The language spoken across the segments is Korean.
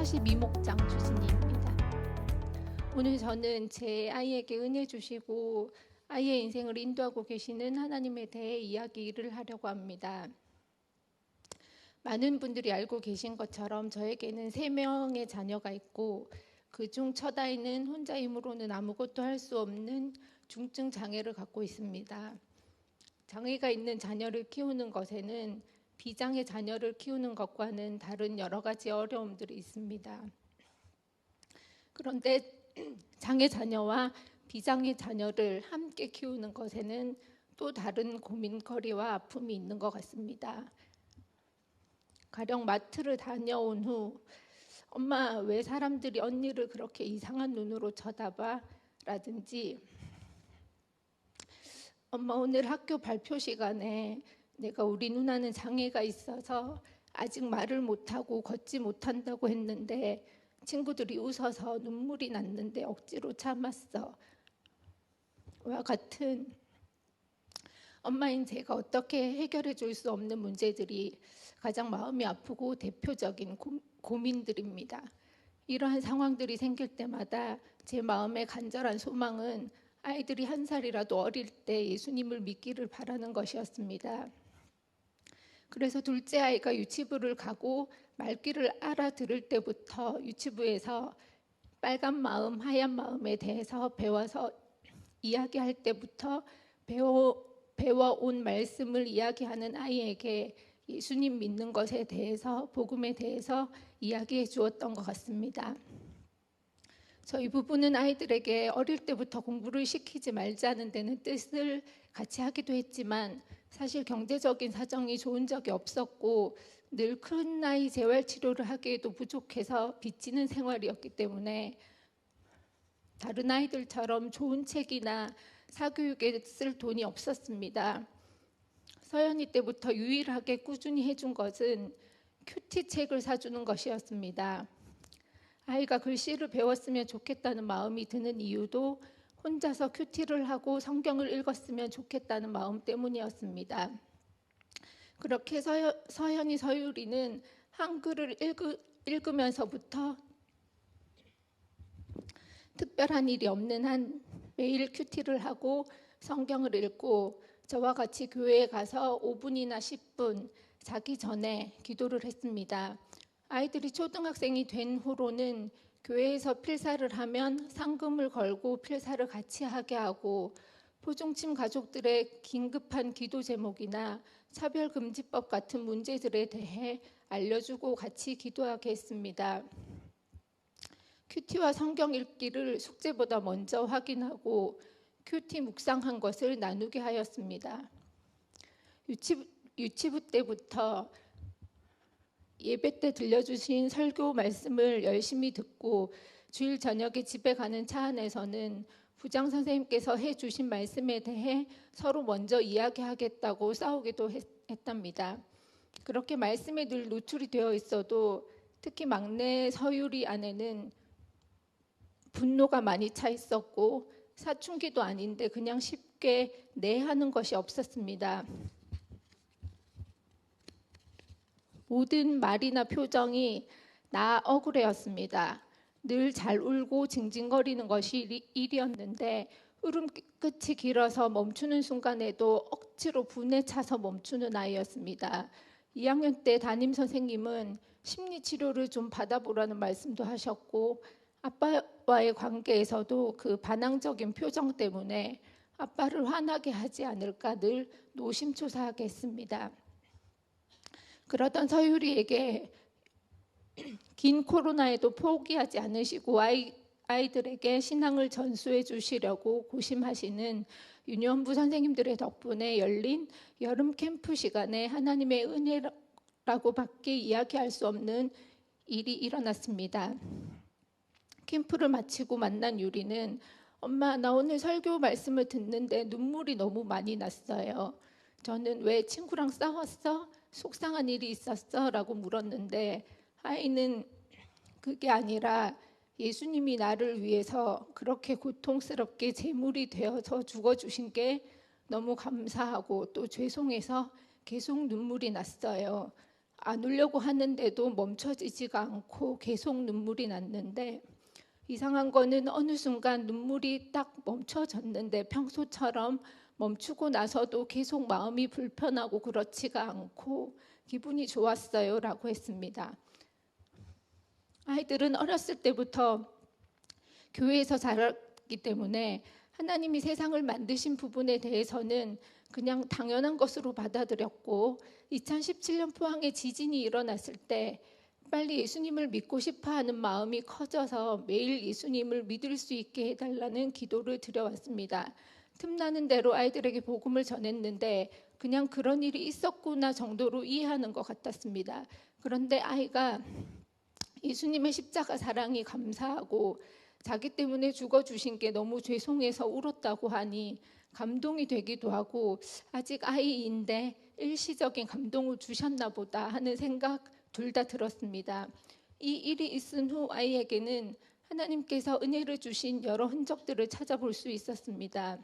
42목장 주진이입니다. 오늘 저는 제 아이에게 은혜 주시고 아이의 인생을 인도하고 계시는 하나님에 대해 이야기를 하려고 합니다. 많은 분들이 알고 계신 것처럼 저에게는 세 명의 자녀가 있고 그중 첫 아이는 혼자 힘으로는 아무것도 할 수 없는 중증 장애를 갖고 있습니다. 장애가 있는 자녀를 키우는 것에는 비장의 자녀를 키우는 것과는 다른 여러 가지 어려움들이 있습니다. 그런데 장애 자녀와 비장의 자녀를 함께 키우는 것에는 또 다른 고민거리와 아픔이 있는 것 같습니다. 가령 마트를 다녀온 후 엄마 왜 사람들이 언니를 그렇게 이상한 눈으로 쳐다봐? 라든지 엄마 오늘 학교 발표 시간에 내가 우리 누나는 장애가 있어서 아직 말을 못하고 걷지 못한다고 했는데 친구들이 웃어서 눈물이 났는데 억지로 참았어. 와 같은 엄마인 제가 어떻게 해결해 줄 수 없는 문제들이 가장 마음이 아프고 대표적인 고, 고민들입니다. 이러한 상황들이 생길 때마다 제 마음의 간절한 소망은 아이들이 한 살이라도 어릴 때 예수님을 믿기를 바라는 것이었습니다. 그래서 둘째 아이가 유치부를 가고 말귀를 알아들을 때부터 유치부에서 빨간 마음, 하얀 마음에 대해서 배워서 이야기할 때부터 배워, 배워온 말씀을 이야기하는 아이에게 예수님 믿는 것에 대해서 복음에 대해서 이야기해 주었던 것 같습니다. 저희 부부는 아이들에게 어릴 때부터 공부를 시키지 말자는 데는 뜻을 같이 하기도 했지만 사실 경제적인 사정이 좋은 적이 없었고 늘 큰 나이 재활 치료를 하기에도 부족해서 빚지는 생활이었기 때문에 다른 아이들처럼 좋은 책이나 사교육에 쓸 돈이 없었습니다. 서연이 때부터 유일하게 꾸준히 해준 것은 큐티 책을 사주는 것이었습니다. 아이가 글씨를 배웠으면 좋겠다는 마음이 드는 이유도 혼자서 큐티를 하고 성경을 읽었으면 좋겠다는 마음 때문이었습니다. 그렇게 서현, 서현이 서유리는 한글을 읽으, 읽으 면서부터 특별한 일이 없는 한 매일 큐티를 하고 성경을 읽고 저와 같이 교회에 가서 5분이나 10분 자기 전에 기도를 했습니다. 아이들이 초등학생이 된 후로는 교회에서 필사를 하면 상금을 걸고 필사를 같이 하게 하고 포종침 가족들의 긴급한 기도 제목이나 차별금지법 같은 문제들에 대해 알려주고 같이 기도하게 했습니다. 큐티와 성경 읽기를 숙제보다 먼저 확인하고 큐티 묵상한 것을 나누게 하였습니다. 유치부, 유치부 때부터 예배 때 들려주신 설교 말씀을 열심히 듣고 주일 저녁에 집에 가는 차 안에서는 부장 선생님께서 해 주신 말씀에 대해 서로 먼저 이야기하겠다고 싸우기도 했, 했답니다. 그렇게 말씀에 늘 노출이 되어 있어도 특히 막내 서유리 안에는 분노가 많이 차 있었고 사춘기도 아닌데 그냥 쉽게 내 하는 것이 없었습니다. 모든 말이나 표정이 나 억울해였습니다. 늘 잘 울고 징징거리는 것이 일이었는데 울음 끝이 길어서 멈추는 순간에도 억지로 분에 차서 멈추는 아이였습니다. 2학년 때 담임 선생님은 심리 치료를 좀 받아보라는 말씀도 하셨고 아빠와의 관계에서도 그 반항적인 표정 때문에 아빠를 화나게 하지 않을까 늘 노심초사하게 했습니다. 그러던 서유리에게 긴 코로나에도 포기하지 않으시고 아이, 아이들에게 신앙을 전수해 주시려고 고심하시는 유년부 선생님들의 덕분에 열린 여름 캠프 시간에 하나님의 은혜라고 밖에 이야기할 수 없는 일이 일어났습니다. 캠프를 마치고 만난 유리는 엄마 나 오늘 설교 말씀을 듣는데 눈물이 너무 많이 났어요. 저는 왜 친구랑 싸웠어? 속상한 일이 있었어? 라고 물었는데 아이는 그게 아니라 예수님이 나를 위해서 그렇게 고통스럽게 제물이 되어서 죽어주신 게 너무 감사하고 또 죄송해서 계속 눈물이 났어요. 안 울려고 하는데도 멈춰지지가 않고 계속 눈물이 났는데 이상한 거는 어느 순간 눈물이 딱 멈춰졌는데 평소처럼 멈추고 나서도 계속 마음이 불편하고 그렇지가 않고 기분이 좋았어요 라고 했습니다. 아이들은 어렸을 때부터 교회에서 자랐기 때문에 하나님이 세상을 만드신 부분에 대해서는 그냥 당연한 것으로 받아들였고 2017년 포항에 지진이 일어났을 때 빨리 예수님을 믿고 싶어 하는 마음이 커져서 매일 예수님을 믿을 수 있게 해달라는 기도를 드려왔습니다. 틈나는 대로 아이들에게 복음을 전했는데 그냥 그런 일이 있었구나 정도로 이해하는 것 같았습니다. 그런데 아이가 예수님의 십자가 사랑이 감사하고 자기 때문에 죽어 주신 게 너무 죄송해서 울었다고 하니 감동이 되기도 하고 아직 아이인데 일시적인 감동을 주셨나 보다 하는 생각 둘 다 들었습니다. 이 일이 있은 후 아이에게는 하나님께서 은혜를 주신 여러 흔적들을 찾아볼 수 있었습니다.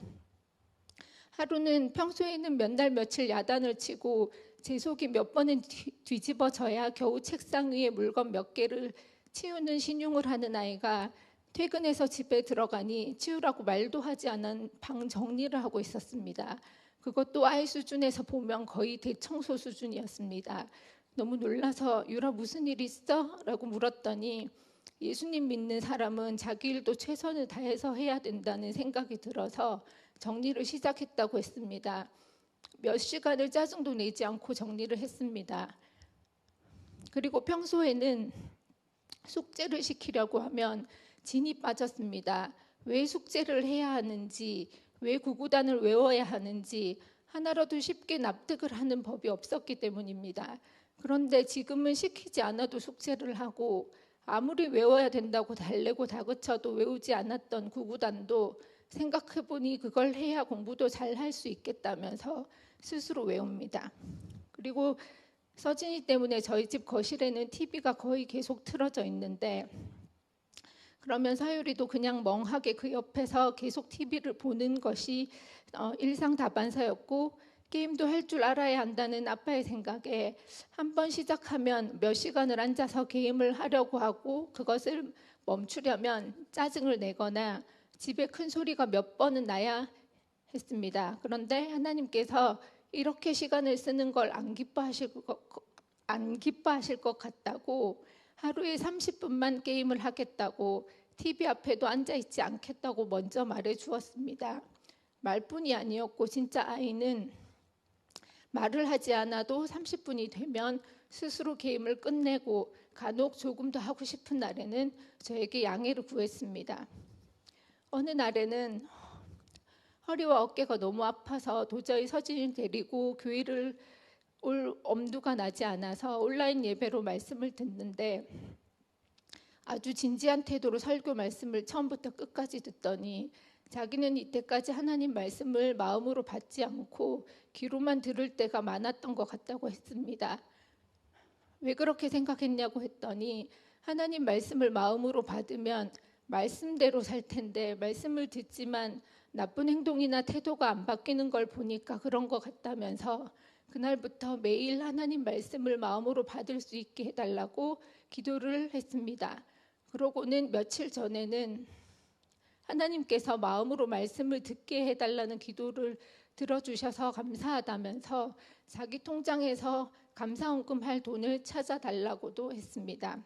하루는 평소에는 몇 날 며칠 야단을 치고 제 속이 몇 번은 뒤, 집어져야 겨우 책상 위에 물건 몇 개를 치우는 신용을 하는 아이가 퇴근해서 집에 들어가니 치우라고 말도 하지 않은 방 정리를 하고 있었습니다. 그것도 아이 수준에서 보면 거의 대청소 수준이었습니다. 너무 놀라서 유라 무슨 일 있어? 라고 물었더니 예수님 믿는 사람은 자기 일도 최선을 다해서 해야 된다는 생각이 들어서 정리를 시작했다고 했습니다. 몇 시간을 짜증도 내지 않고 정리를 했습니다. 그리고 평소에는 숙제를 시키려고 하면 진이 빠졌습니다. 왜 숙제를 해야 하는지, 왜 구구단을 외워야 하는지 하나라도 쉽게 납득을 하는 법이 없었기 때문입니다. 그런데 지금은 시키지 않아도 숙제를 하고 아무리 외워야 된다고 달래고 다그쳐도 외우지 않았던 구구단도 생각해보니 그걸 해야 공부도 잘 할 수 있겠다면서 스스로 외웁니다. 그리고 서진이 때문에 저희 집 거실에는 TV가 거의 계속 틀어져 있는데 그러면 사유리도 그냥 멍하게 그 옆에서 계속 TV를 보는 것이 어, 일상 다반사였고 게임도 할 줄 알아야 한다는 아빠의 생각에 한 번 시작하면 몇 시간을 앉아서 게임을 하려고 하고 그것을 멈추려면 짜증을 내거나 집에 큰 소리가 몇 번은 나야 했습니다. 그런데 하나님께서 이렇게 시간을 쓰는 걸 안 기뻐하실 것, 안 기뻐하실 것 같다고 하루에 30분만 게임을 하겠다고 TV 앞에도 앉아 있지 않겠다고 먼저 말해 주었습니다. 말뿐이 아니었고 진짜 아이는 말을 하지 않아도 30분이 되면 스스로 게임을 끝내고 간혹 조금 더 하고 싶은 날에는 저에게 양해를 구했습니다. 어느 날에는 허리와 어깨가 너무 아파서 도저히 서진을 데리고 교회를 올 엄두가 나지 않아서 온라인 예배로 말씀을 듣는데 아주 진지한 태도로 설교 말씀을 처음부터 끝까지 듣더니 자기는 이때까지 하나님 말씀을 마음으로 받지 않고 귀로만 들을 때가 많았던 것 같다고 했습니다. 왜 그렇게 생각했냐고 했더니 하나님 말씀을 마음으로 받으면 말씀대로 살 텐데 말씀을 듣지만 나쁜 행동이나 태도가 안 바뀌는 걸 보니까 그런 것 같다면서 그날부터 매일 하나님 말씀을 마음으로 받을 수 있게 해달라고 기도를 했습니다. 그러고는 며칠 전에는 하나님께서 마음으로 말씀을 듣게 해달라는 기도를 들어주셔서 감사하다면서 자기 통장에서 감사원금 할 돈을 찾아달라고도 했습니다.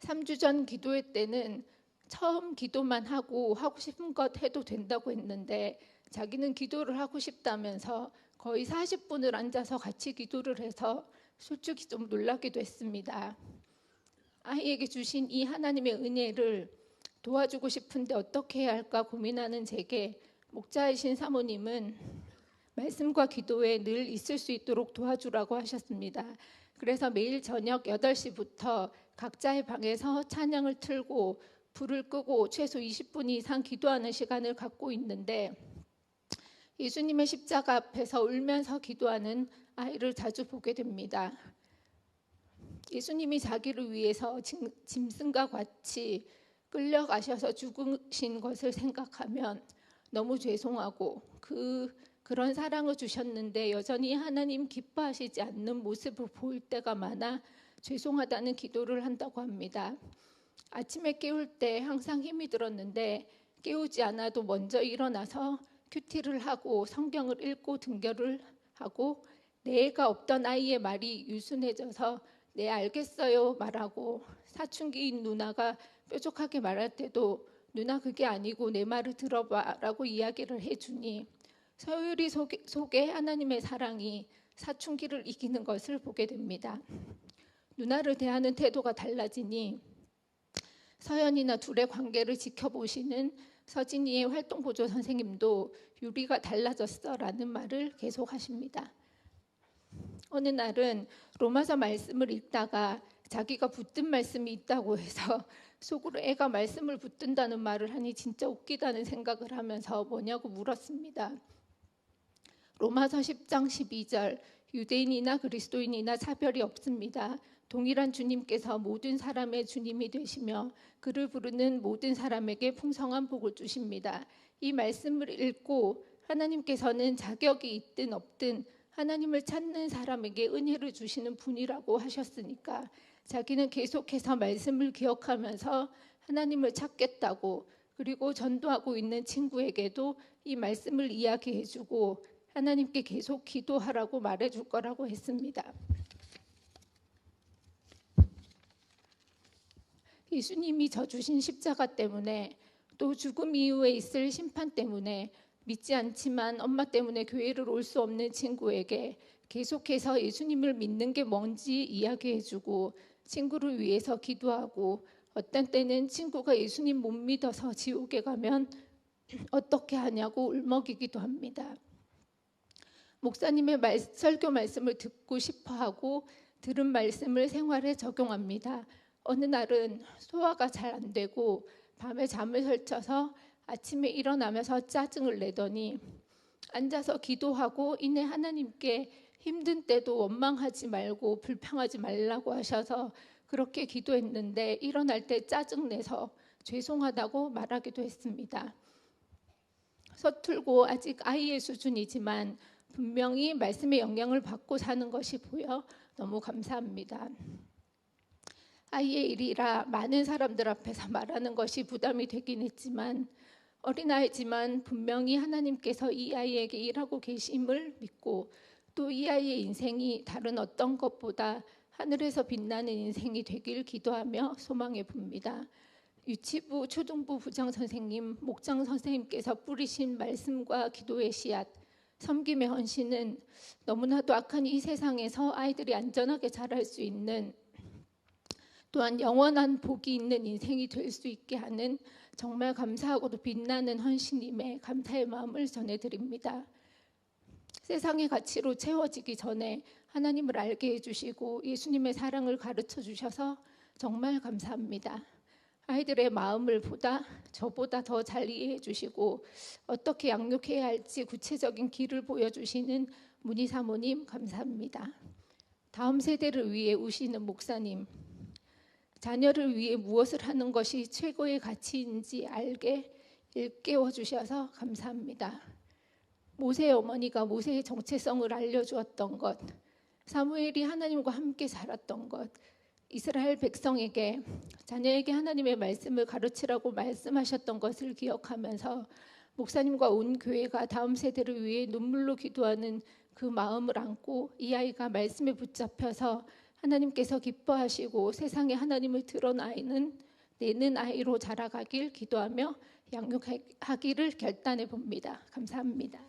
3주 전 기도회 때는 처음 기도만 하고 하고 싶은 것 해도 된다고 했는데 자기는 기도를 하고 싶다면서 거의 40분을 앉아서 같이 기도를 해서 솔직히 좀 놀라기도 했습니다. 아이에게 주신 이 하나님의 은혜를 도와주고 싶은데 어떻게 해야 할까 고민하는 제게 목자이신 사모님은 말씀과 기도에 늘 있을 수 있도록 도와주라고 하셨습니다. 그래서 매일 저녁 8시부터 각자의 방에서 찬양을 틀고 불을 끄고 최소 20분 이상 기도하는 시간을 갖고 있는데 예수님의 십자가 앞에서 울면서 기도하는 아이를 자주 보게 됩니다. 예수님이 자기를 위해서 짐승과 같이 끌려가셔서 죽으신 것을 생각하면 너무 죄송하고 그, 그런 사랑을 주셨는데 여전히 하나님 기뻐하시지 않는 모습을 보일 때가 많아 죄송하다는 기도를 한다고 합니다. 아침에 깨울 때 항상 힘이 들었는데 깨우지 않아도 먼저 일어나서 큐티를 하고 성경을 읽고 등교를 하고 내 애가 없던 아이의 말이 유순해져서 네 알겠어요 말하고 사춘기인 누나가 뾰족하게 말할 때도 누나 그게 아니고 내 말을 들어봐라고 이야기를 해주니 서율이 속에, 하나님의 사랑이 사춘기를 이기는 것을 보게 됩니다. 누나를 대하는 태도가 달라지니 서연이나 둘의 관계를 지켜보시는 서진이의 활동 보조 선생님도 유리가 달라졌어라는 말을 계속 하십니다. 어느 날은 로마서 말씀을 읽다가 자기가 붙든 말씀이 있다고 해서 속으로 애가 말씀을 붙든다는 말을 하니 진짜 웃기다는 생각을 하면서 뭐냐고 물었습니다. 로마서 10장 12절 유대인이나 그리스도인이나 차별이 없습니다. 동일한 주님께서 모든 사람의 주님이 되시며 그를 부르는 모든 사람에게 풍성한 복을 주십니다. 이 말씀을 읽고 하나님께서는 자격이 있든 없든 하나님을 찾는 사람에게 은혜를 주시는 분이라고 하셨으니까 자기는 계속해서 말씀을 기억하면서 하나님을 찾겠다고 그리고 전도하고 있는 친구에게도 이 말씀을 이야기해주고 하나님께 계속 기도하라고 말해 줄 거라고 했습니다. 예수님이 저 주신 십자가 때문에 또 죽음 이후에 있을 심판 때문에 믿지 않지만 엄마 때문에 교회를 올 수 없는 친구에게 계속해서 예수님을 믿는 게 뭔지 이야기해주고 친구를 위해서 기도하고 어떤 때는 친구가 예수님 못 믿어서 지옥에 가면 어떻게 하냐고 울먹이기도 합니다. 목사님의 말, 설교 말씀을 듣고 싶어 하고 들은 말씀을 생활에 적용합니다. 어느 날은 소화가 잘 안 되고 밤에 잠을 설쳐서 아침에 일어나면서 짜증을 내더니 앉아서 기도하고 이내 하나님께 힘든 때도 원망하지 말고 불평하지 말라고 하셔서 그렇게 기도했는데 일어날 때 짜증내서 죄송하다고 말하기도 했습니다. 서툴고 아직 아이의 수준이지만 분명히 말씀의 영향을 받고 사는 것이 보여 너무 감사합니다. 아이의 일이라 많은 사람들 앞에서 말하는 것이 부담이 되긴 했지만 어린아이지만 분명히 하나님께서 이 아이에게 일하고 계심을 믿고 또 이 아이의 인생이 다른 어떤 것보다 하늘에서 빛나는 인생이 되길 기도하며 소망해 봅니다. 유치부 초등부 부장 선생님, 목장 선생님께서 뿌리신 말씀과 기도의 씨앗, 섬김의 헌신은 너무나도 악한 이 세상에서 아이들이 안전하게 자랄 수 있는 또한 영원한 복이 있는 인생이 될 수 있게 하는 정말 감사하고도 빛나는 헌신임에 감사의 마음을 전해드립니다. 세상의 가치로 채워지기 전에 하나님을 알게 해주시고 예수님의 사랑을 가르쳐 주셔서 정말 감사합니다. 아이들의 마음을 보다 저보다 더 잘 이해해 주시고 어떻게 양육해야 할지 구체적인 길을 보여주시는 문희 사모님 감사합니다. 다음 세대를 위해 우시는 목사님 자녀를 위해 무엇을 하는 것이 최고의 가치인지 알게 일깨워 주셔서 감사합니다. 모세의 어머니가 모세의 정체성을 알려주었던 것, 사무엘이 하나님과 함께 살았던 것, 이스라엘 백성에게 자녀에게 하나님의 말씀을 가르치라고 말씀하셨던 것을 기억하면서 목사님과 온 교회가 다음 세대를 위해 눈물로 기도하는 그 마음을 안고 이 아이가 말씀에 붙잡혀서 하나님께서 기뻐하시고 세상에 하나님을 드러나는 내는 아이로 자라가길 기도하며 양육하기를 결단해 봅니다. 감사합니다.